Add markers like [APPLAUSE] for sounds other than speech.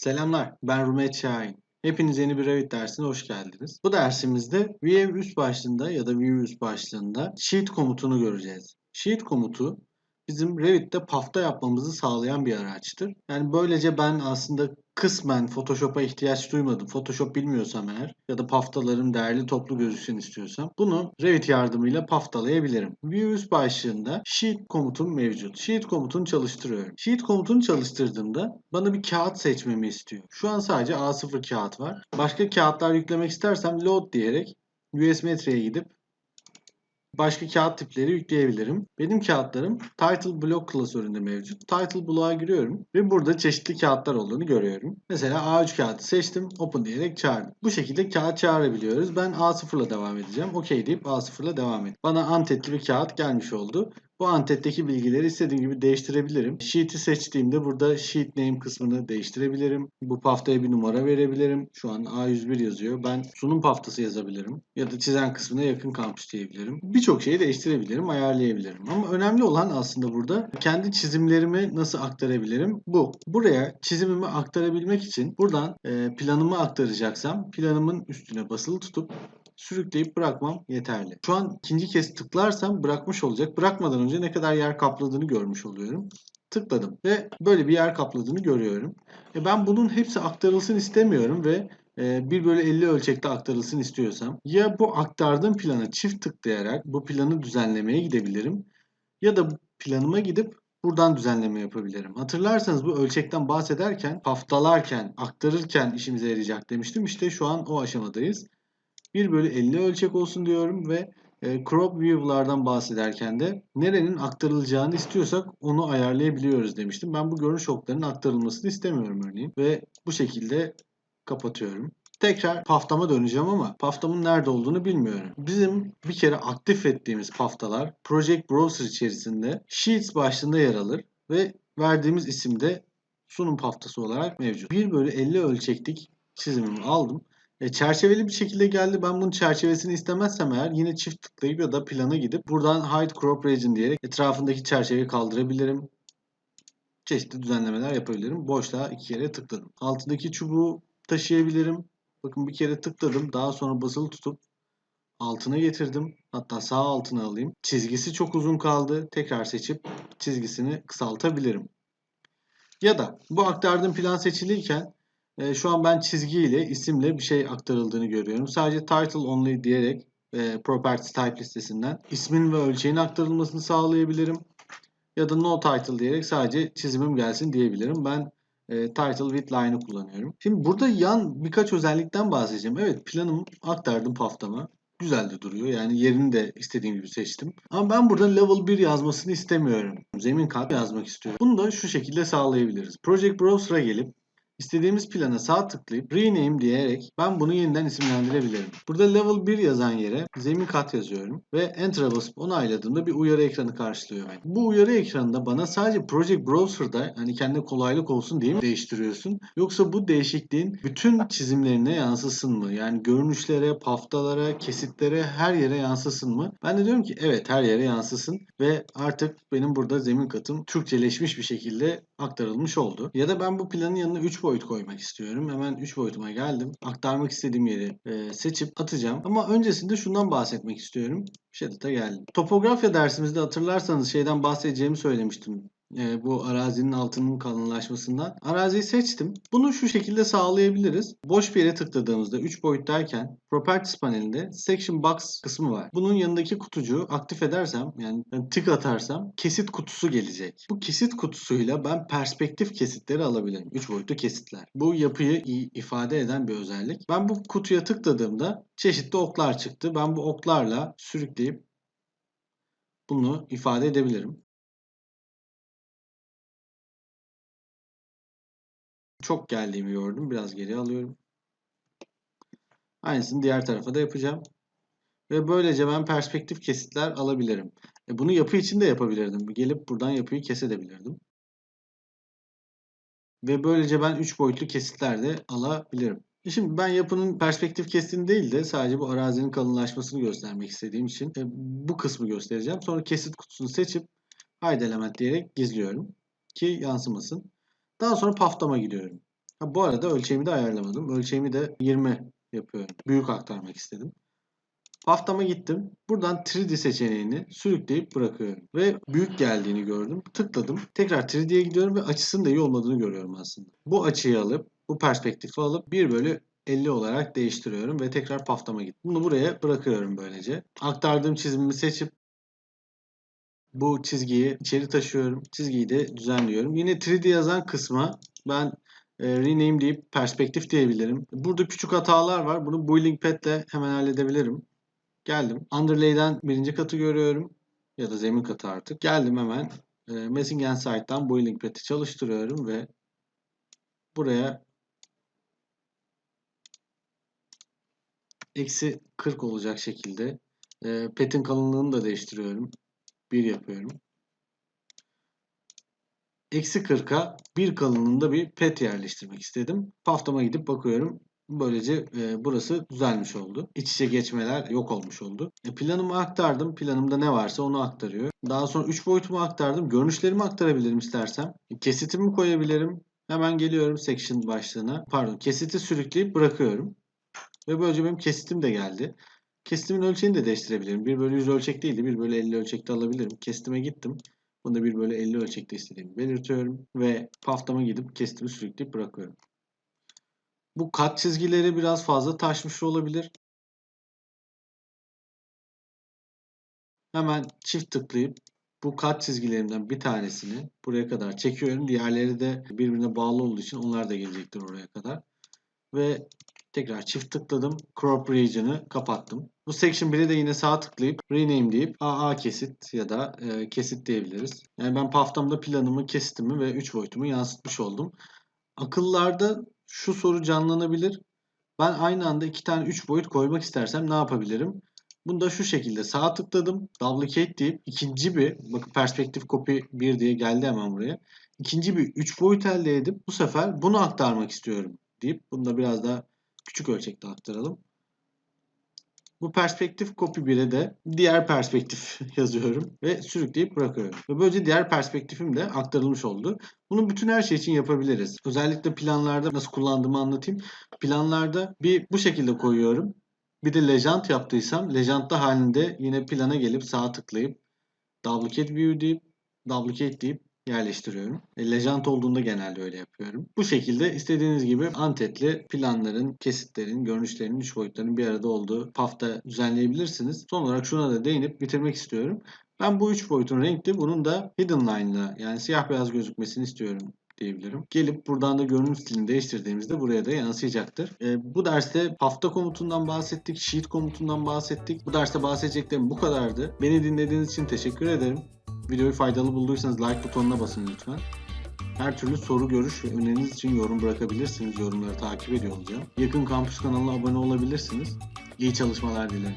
Selamlar, ben Rumet Şahin. Hepiniz yeni bir Revit dersine hoş geldiniz. Bu dersimizde View üst başlığında ya da View üst başlığında Sheet komutunu göreceğiz. Sheet komutu bizim Revit'te pafta yapmamızı sağlayan bir araçtır. Yani böylece ben aslında kısmen Photoshop'a ihtiyaç duymadım. Photoshop bilmiyorsam eğer ya da paftalarım değerli toplu gözüksün istiyorsam bunu Revit yardımıyla paftalayabilirim. View üst başlığında Sheet komutum mevcut. Sheet komutunu çalıştırıyorum. Sheet komutunu çalıştırdığımda bana bir kağıt seçmemi istiyor. Şu an sadece A0 kağıt var. Başka kağıtlar yüklemek istersem load diyerek US Metri'ye gidip başka kağıt tipleri yükleyebilirim. Benim kağıtlarım Title Block klasöründe mevcut. Title Block'a giriyorum ve burada çeşitli kağıtlar olduğunu görüyorum. Mesela A3 kağıdı seçtim, Open diyerek çağırdım. Bu şekilde kağıt çağırabiliyoruz. Ben A0 ile devam edeceğim. OK deyip A0 ile devam et. Bana antetli bir kağıt gelmiş oldu. Bu antetteki bilgileri istediğim gibi değiştirebilirim. Sheet'i seçtiğimde burada Sheet Name kısmını değiştirebilirim. Bu paftaya bir numara verebilirim. Şu an A101 yazıyor. Ben sunum paftası yazabilirim. Ya da çizen kısmına yakın kampüs diyebilirim. Birçok şeyi değiştirebilirim, ayarlayabilirim. Ama önemli olan aslında burada kendi çizimlerimi nasıl aktarabilirim? Bu. Buraya çizimimi aktarabilmek için buradan planımı aktaracaksam planımın üstüne basılı tutup sürükleyip bırakmam yeterli. Şu an ikinci kez tıklarsam bırakmış olacak. Bırakmadan önce ne kadar yer kapladığını görmüş oluyorum. Tıkladım ve böyle bir yer kapladığını görüyorum. E ben bunun hepsi aktarılsın istemiyorum ve 1 bölü 50 ölçekte aktarılsın istiyorsam ya bu aktardığım plana çift tıklayarak bu planı düzenlemeye gidebilirim ya da planıma gidip buradan düzenleme yapabilirim. Hatırlarsanız bu ölçekten bahsederken, haftalarken, aktarırken işimize yarayacak demiştim. İşte şu an o aşamadayız. 1 bölü 50 ölçek olsun diyorum ve e, crop view'lardan bahsederken de nerenin aktarılacağını istiyorsak onu ayarlayabiliyoruz demiştim. Ben bu görünüş oklarının aktarılmasını istemiyorum örneğin ve bu şekilde kapatıyorum. Tekrar paftama döneceğim ama paftamın nerede olduğunu bilmiyorum. Bizim bir kere aktif ettiğimiz paftalar Project Browser içerisinde Sheets başlığında yer alır ve verdiğimiz isimde sunum paftası olarak mevcut. 1 bölü 50 ölçeklik çizimimi aldım. E, çerçeveli bir şekilde geldi. Ben bunun çerçevesini istemezsem eğer yine çift tıklayıp ya da plana gidip buradan Hide Crop Region diyerek etrafındaki çerçeveyi kaldırabilirim. Çeşitli düzenlemeler yapabilirim. Boşluğa iki kere tıkladım. Altındaki çubuğu taşıyabilirim. Bakın bir kere tıkladım. Daha sonra basılı tutup altına getirdim. Hatta sağ altına alayım. Çizgisi çok uzun kaldı. Tekrar seçip çizgisini kısaltabilirim. Ya da bu aktardığım plan seçiliyken e, şu an ben çizgiyle, isimle bir şey aktarıldığını görüyorum. Sadece title only diyerek e, properties type listesinden ismin ve ölçeğin aktarılmasını sağlayabilirim. Ya da no title diyerek sadece çizimim gelsin diyebilirim. Ben e, title with line'ı kullanıyorum. Şimdi burada yan birkaç özellikten bahsedeceğim. Evet planımı aktardım paftama. Güzel de duruyor. Yani yerini de istediğim gibi seçtim. Ama ben burada level 1 yazmasını istemiyorum. Zemin kat yazmak istiyorum. Bunu da şu şekilde sağlayabiliriz. Project Browser'a gelip İstediğimiz plana sağ tıklayıp rename diyerek ben bunu yeniden isimlendirebilirim. Burada level 1 yazan yere zemin kat yazıyorum ve enter'a basıp onayladığımda bir uyarı ekranı karşılıyor beni. Bu uyarı ekranında bana sadece Project Browser'da hani kendine kolaylık olsun diye mi değiştiriyorsun? Yoksa bu değişikliğin bütün çizimlerine yansısın mı? Yani görünüşlere, paftalara, kesitlere her yere yansısın mı? Ben de diyorum ki evet her yere yansısın ve artık benim burada zemin katım Türkçeleşmiş bir şekilde aktarılmış oldu. Ya da ben bu planın yanına 3 boyut koymak istiyorum. Hemen 3 boyutuma geldim. Aktarmak istediğim yeri e, seçip atacağım. Ama öncesinde şundan bahsetmek istiyorum. Shadow'a geldim. Topografya dersimizde hatırlarsanız şeyden bahsedeceğimi söylemiştim e, bu arazinin altının kalınlaşmasından. Araziyi seçtim. Bunu şu şekilde sağlayabiliriz. Boş bir yere tıkladığımızda 3 boyut derken Properties panelinde Section Box kısmı var. Bunun yanındaki kutucuğu aktif edersem yani tık atarsam kesit kutusu gelecek. Bu kesit kutusuyla ben perspektif kesitleri alabilirim. 3 boyutlu kesitler. Bu yapıyı ifade eden bir özellik. Ben bu kutuya tıkladığımda çeşitli oklar çıktı. Ben bu oklarla sürükleyip bunu ifade edebilirim. Çok geldiğimi gördüm. Biraz geri alıyorum. Aynısını diğer tarafa da yapacağım. Ve böylece ben perspektif kesitler alabilirim. E bunu yapı için de yapabilirdim. Gelip buradan yapıyı kesebilirdim. Ve böylece ben 3 boyutlu kesitler de alabilirim. E şimdi ben yapının perspektif kesitini değil de sadece bu arazinin kalınlaşmasını göstermek istediğim için e, bu kısmı göstereceğim. Sonra kesit kutusunu seçip hide element diyerek gizliyorum ki yansımasın. Daha sonra paftama gidiyorum. Ha, bu arada ölçeğimi de ayarlamadım. Ölçeğimi de 20 yapıyorum. Büyük aktarmak istedim. Haftama gittim. Buradan 3D seçeneğini sürükleyip bırakıyorum. Ve büyük geldiğini gördüm. Tıkladım. Tekrar 3D'ye gidiyorum ve açısının da iyi olmadığını görüyorum aslında. Bu açıyı alıp, bu perspektifi alıp 1 bölü 50 olarak değiştiriyorum ve tekrar paftama gittim. Bunu buraya bırakıyorum böylece. Aktardığım çizimimi seçip bu çizgiyi içeri taşıyorum. Çizgiyi de düzenliyorum. Yine 3D yazan kısma ben e, rename deyip perspektif diyebilirim. Burada küçük hatalar var. Bunu Building Pad ile hemen halledebilirim. Geldim. Underlay'den birinci katı görüyorum. Ya da zemin katı artık. Geldim hemen. E, Messing and Sight'tan Building Pad'i çalıştırıyorum ve buraya eksi 40 olacak şekilde e, pet'in kalınlığını da değiştiriyorum. 1 yapıyorum. Eksi 40'a 1 kalınlığında bir pet yerleştirmek istedim. Paftama gidip bakıyorum. Böylece e, burası düzelmiş oldu. İç içe geçmeler yok olmuş oldu. E, planımı aktardım. Planımda ne varsa onu aktarıyor. Daha sonra 3 boyutumu aktardım. Görünüşlerimi aktarabilirim istersem. E, kesitimi koyabilirim. Hemen geliyorum section başlığına. Pardon kesiti sürükleyip bırakıyorum. Ve böylece benim kesitim de geldi. Kesitimin ölçeğini de değiştirebilirim. 1 bölü 100 ölçek değil de 1 bölü 50 ölçekte alabilirim. Kesitime gittim. Bunu da 1 bölü 50 ölçekte istediğimi belirtiyorum. Ve paftama gidip kesitimi sürükleyip bırakıyorum. Bu kat çizgileri biraz fazla taşmış olabilir. Hemen çift tıklayıp bu kat çizgilerimden bir tanesini buraya kadar çekiyorum. Diğerleri de birbirine bağlı olduğu için onlar da gelecektir oraya kadar. Ve tekrar çift tıkladım. Crop region'ı kapattım. Bu section 1'e de yine sağ tıklayıp rename deyip AA kesit ya da e, kesit diyebiliriz. Yani ben paftamda planımı, kesitimi ve 3 boyutumu yansıtmış oldum. Akıllarda şu soru canlanabilir. Ben aynı anda iki tane 3 boyut koymak istersem ne yapabilirim? Bunu da şu şekilde sağ tıkladım. Duplicate deyip ikinci bir bakın perspektif copy 1 diye geldi hemen buraya. İkinci bir 3 boyut elde edip bu sefer bunu aktarmak istiyorum deyip bunu da biraz daha küçük ölçekte aktaralım. Bu perspektif copy 1'e de diğer perspektif [LAUGHS] yazıyorum ve sürükleyip bırakıyorum. Ve böylece diğer perspektifim de aktarılmış oldu. Bunu bütün her şey için yapabiliriz. Özellikle planlarda nasıl kullandığımı anlatayım. Planlarda bir bu şekilde koyuyorum. Bir de legend yaptıysam legend'da halinde yine plana gelip sağ tıklayıp duplicate view deyip duplicate deyip yerleştiriyorum. E, Legend olduğunda genelde öyle yapıyorum. Bu şekilde istediğiniz gibi antetli planların, kesitlerin, görünüşlerin, üç boyutlarının bir arada olduğu pafta düzenleyebilirsiniz. Son olarak şuna da değinip bitirmek istiyorum. Ben bu üç boyutun renkli, bunun da hidden line'la yani siyah beyaz gözükmesini istiyorum diyebilirim. Gelip buradan da görünüm stilini değiştirdiğimizde buraya da yansıyacaktır. E, bu derste hafta komutundan bahsettik, sheet komutundan bahsettik. Bu derste bahsedeceklerim bu kadardı. Beni dinlediğiniz için teşekkür ederim. Videoyu faydalı bulduysanız like butonuna basın lütfen. Her türlü soru, görüş ve öneriniz için yorum bırakabilirsiniz. Yorumları takip ediyor olacağım. Yakın Kampüs kanalına abone olabilirsiniz. İyi çalışmalar dilerim.